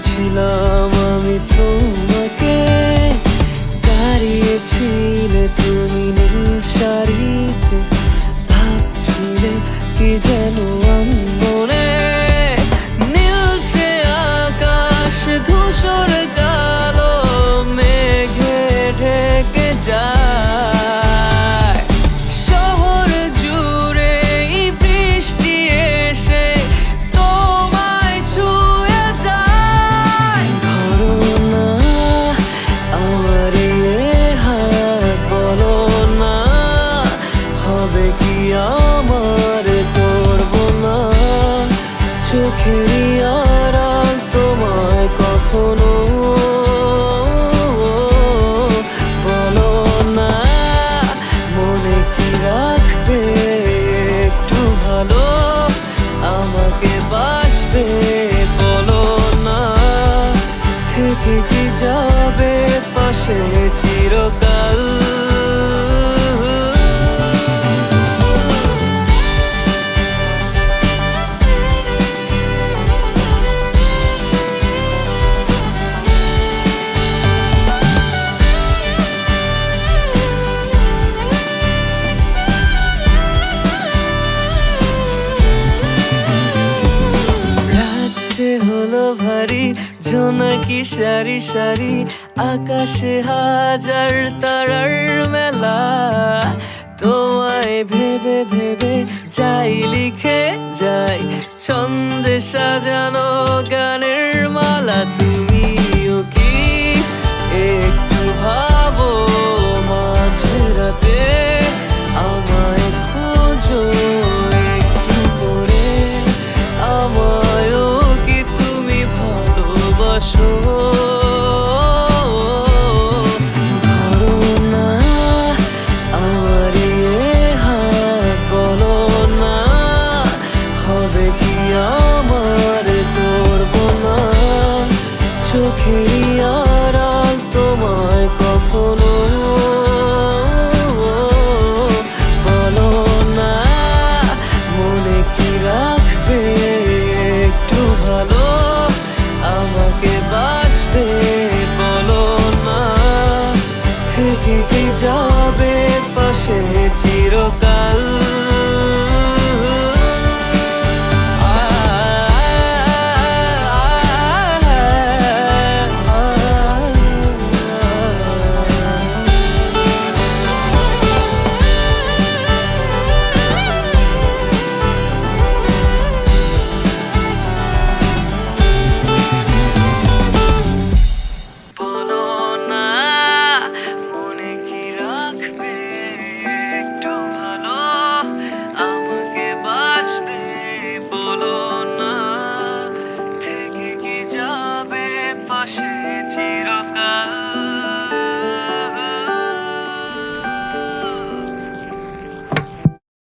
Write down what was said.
দিয়েছিলাম আমি তোমাকে। দাঁড়িয়েছিলে তুমি নীল শাড়ি চোখেরই আড়াল তোমায় কখনো বলো না। মনে কি রাখবে একটু ভালো? আমাকে বাসবে বলো না। থেকে কি যাবে পাশে চিরকাল? নাকি সারি সারি আকাশে হাজার তারার মেলা। তোমায় ভেবে ভেবে যাই লিখে যাই, ছন্দে সাজানো গানের মালা। থেকে যাবে পাশে চিরকাল।